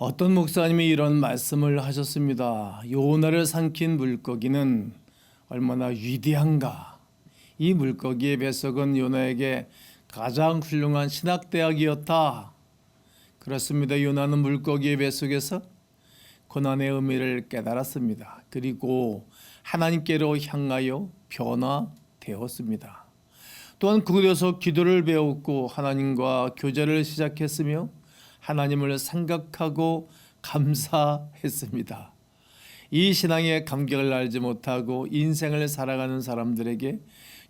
어떤 목사님이 이런 말씀을 하셨습니다. 요나를 삼킨 물고기는 얼마나 위대한가. 이 물고기의 뱃속은 요나에게 가장 훌륭한 신학대학이었다. 그렇습니다. 요나는 물고기의 뱃속에서 고난의 의미를 깨달았습니다. 그리고 하나님께로 향하여 변화되었습니다. 또한 그곳에서 기도를 배웠고 하나님과 교제를 시작했으며 하나님을 생각하고 감사했습니다. 이 신앙의 감격을 알지 못하고 인생을 살아가는 사람들에게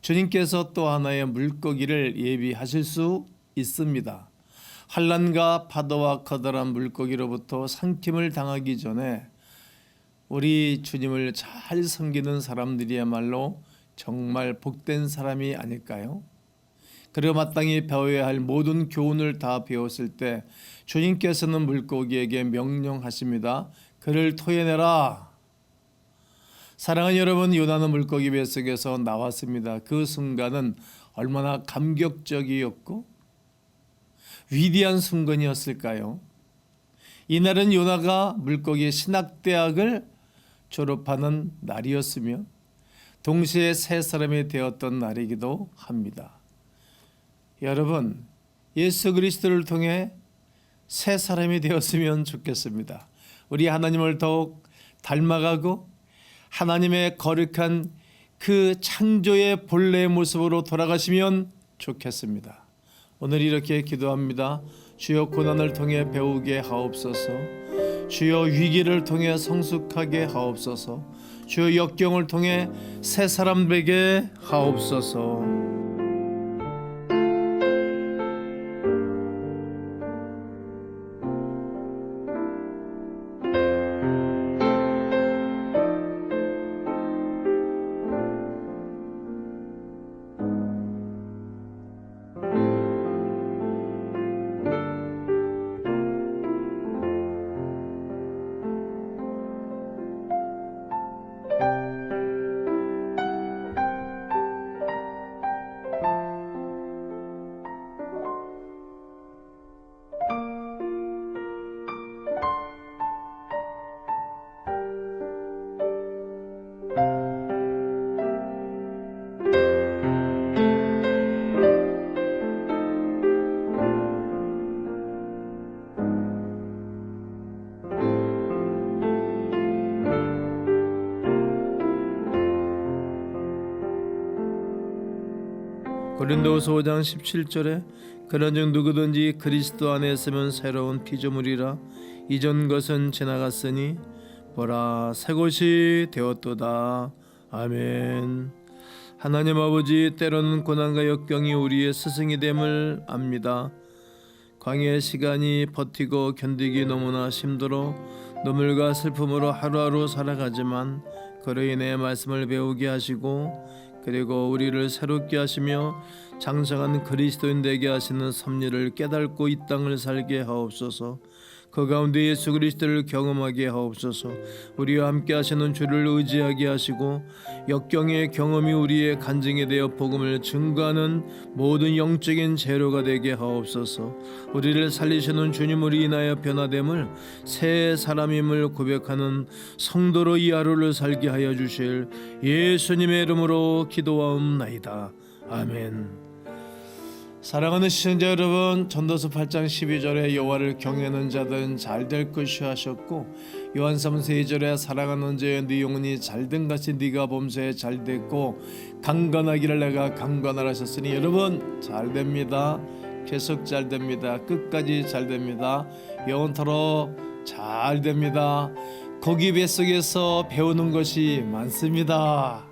주님께서 또 하나의 물고기를 예비하실 수 있습니다. 환란과 파도와 커다란 물고기로부터 삼킴을 당하기 전에 우리 주님을 잘 섬기는 사람들이야말로 정말 복된 사람이 아닐까요? 그리고 마땅히 배워야 할 모든 교훈을 다 배웠을 때 주님께서는 물고기에게 명령하십니다. 그를 토해내라. 사랑하는 여러분, 요나는 물고기 뱃속에서 나왔습니다. 그 순간은 얼마나 감격적이었고 위대한 순간이었을까요? 이날은 요나가 물고기 신학대학을 졸업하는 날이었으며 동시에 새 사람이 되었던 날이기도 합니다. 여러분, 예수 그리스도를 통해 새 사람이 되었으면 좋겠습니다. 우리 하나님을 더욱 닮아가고 하나님의 거룩한 그 창조의 본래의 모습으로 돌아가시면 좋겠습니다. 오늘 이렇게 기도합니다. 주여 고난을 통해 배우게 하옵소서. 주여 위기를 통해 성숙하게 하옵소서. 주여 역경을 통해 새 사람 되게 하옵소서. 고린도후서 5장 17절에 그런즉 누구든지 그리스도 안에 있으면 새로운 피조물이라 이전 것은 지나갔으니 보라 새 것이 되었도다. 아멘. 하나님 아버지 때로는 고난과 역경이 우리의 스승이 됨을 압니다. 광야의 시간이 버티고 견디기 너무나 힘들어 눈물과 슬픔으로 하루하루 살아가지만 그로 인해 말씀을 배우게 하시고 그리고 우리를 새롭게 하시며 장성한 그리스도인 되게 하시는 섭리를 깨닫고 이 땅을 살게 하옵소서. 그 가운데 예수 그리스도를 경험하게 하옵소서. 우리와 함께 하시는 주를 의지하게 하시고 역경의 경험이 우리의 간증이 되어 복음을 증거하는 모든 영적인 재료가 되게 하옵소서. 우리를 살리시는 주님을 인하여 변화됨을 새 사람임을 고백하는 성도로 이 하루를 살게 하여 주실 예수님의 이름으로 기도하옵나이다. 아멘. 사랑하는 시청자 여러분, 전도서 8장 12절에 여호와를 경외하는 자들은 잘 될 것이 하셨고 요한 3서 2절에 사랑하는 자여 네 영혼이 잘된 같이 네가 범사에 잘 됐고 강건하기를 내가 강건하라 하셨으니 여러분 잘 됩니다. 계속 잘 됩니다. 끝까지 잘 됩니다. 영원토록 잘 됩니다. 고기 뱃속에서 배우는 것이 많습니다.